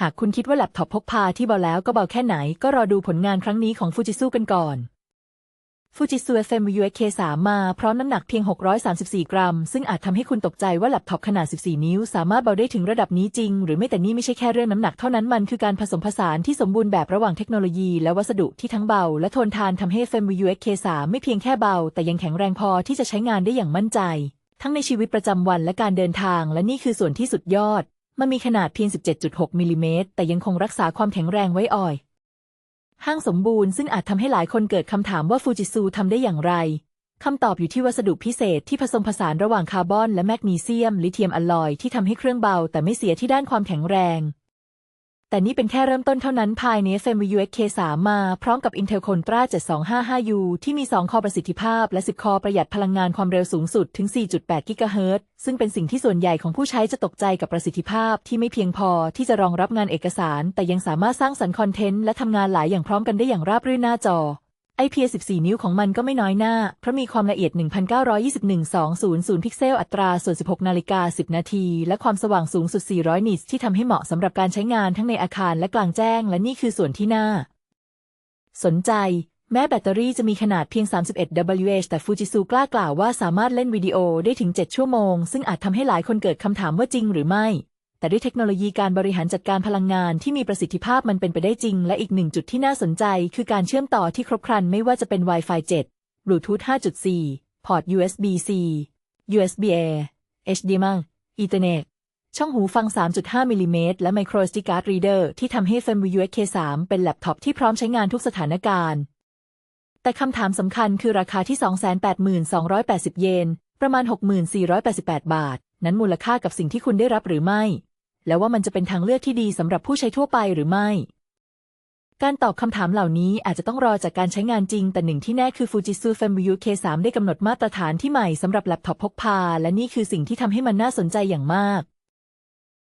หากคุณคิดว่าแล็ปท็อปพกพาที่เบาแล้วก็เบาแค่ไหน ก็รอดูผลงานครั้งนี้ของฟูจิซูกันก่อนฟูจิซู FMU K3 มาพร้อมน้ำหนักเพียง 634 กรัม ซึ่งอาจทำให้คุณตกใจว่าแล็ปท็อปขนาด 14 นิ้ว สามารถเบาได้ถึงระดับนี้จริง หรือไม่แต่นี่ไม่ใช่แค่เรื่องน้ำหนักเท่านั้นมันคือการผสมผสานที่สมบูรณ์แบบระหว่างเทคโนโลยี และวัสดุที่ทั้งเบา และทนทานทำให้ FMU K3 ไม่เพียงแค่เบา แต่ยังแข็งแรงพอที่จะใช้งานได้อย่างมั่นใจ ทั้งในชีวิตประจำวันและการเดินทาง และนี่คือส่วนที่สุดยอด มันมีขนาดเพียง 17.6 มิลลิเมตร แต่ยังคงรักษาความแข็งแรงไว้อ่อย ห้างสมบูรณ์ซึ่งอาจทำให้หลายคนเกิดคำถามว่าฟูจิซูทำได้อย่างไรคำตอบอยู่ที่วัสดุพิเศษที่ผสมผสานระหว่างคาร์บอนและแมกนีเซียม ลิเธียมอลลอยที่ทำให้เครื่องเบาแต่ไม่เสียที่ด้านความแข็งแรง แต่นี่เป็นแค่เริ่มต้นเท่านั้นภายใน FMU K3 มาพร้อมกับ Intel Contra 7255U ที่มี 2 คอประสิทธิภาพ และ 10 คอประหยัดพลังงานความเร็วสูงสุดถึง 4.8 กิกะเฮิรตซ์ซึ่งเป็นสิ่งที่ส่วนใหญ่ของผู้ใช้จะตกใจกับประสิทธิภาพที่ไม่เพียงพอที่จะรองรับงานเอกสาร แต่ยังสามารถสร้างสรรค์คอนเทนต์และทำงานหลายอย่างพร้อมกันได้อย่างราบรื่นหน้าจอ IPS 14 นิ้วของมันก็ไม่น้อยหน้า เพราะมีความละเอียด 1921-200 พิกเซล อัตราส่วน 16 นาฬิกา 10 นาที และความสว่างสูงสุด 400 นิตส์ที่ทำให้เหมาะสำหรับการใช้งานทั้งในอาคารและกลางแจ้ง และนี่คือส่วนที่น่า สนใจ แม้แบตเตอรี่จะมีขนาดเพียง 31 WH แต่ฟูจิซูกล้ากล่าวว่าสามารถเล่นวิดีโอได้ถึง 7 ชั่วโมง ซึ่งอาจทำให้หลายคนเกิดคำถามว่าจริงหรือไม่ แต่ด้วยเทคโนโลยีการบริหารจัดการพลังงานที่มีประสิทธิภาพมันเป็นไปได้จริง และอีกหนึ่งจุดที่น่าสนใจ คือการเชื่อมต่อที่ครบครันไม่ว่าจะเป็น Wi-Fi 7 Bluetooth 5.4 พอร์ต USB-C USB Air HDMI Ethernet ช่องหูฟัง 3.5 มิลลิเมตรและ Micro SD Card Reader ที่ทำให้ FMU K3 เป็นแล็ปท็อปที่พร้อมใช้งานทุกสถานการณ์ แต่คำถามสำคัญคือราคาที่ 282,280 เยน ประมาณ 6,488 บาท นั้นมูลค่ากับสิ่งที่คุณได้รับหรือไม่ แล้วว่ามันจะเป็นทางเลือกที่ดีสำหรับผู้ใช้ทั่วไปหรือไม่ การตอบคำถามเหล่านี้อาจจะต้องรอจากการใช้งานจริง แต่หนึ่งที่แน่คือ Fujitsu FMU K3 ได้กำหนดมาตรฐานที่ใหม่สำหรับแล็ปท็อปพกพา และนี่คือสิ่งที่ทำให้มันน่าสนใจอย่างมาก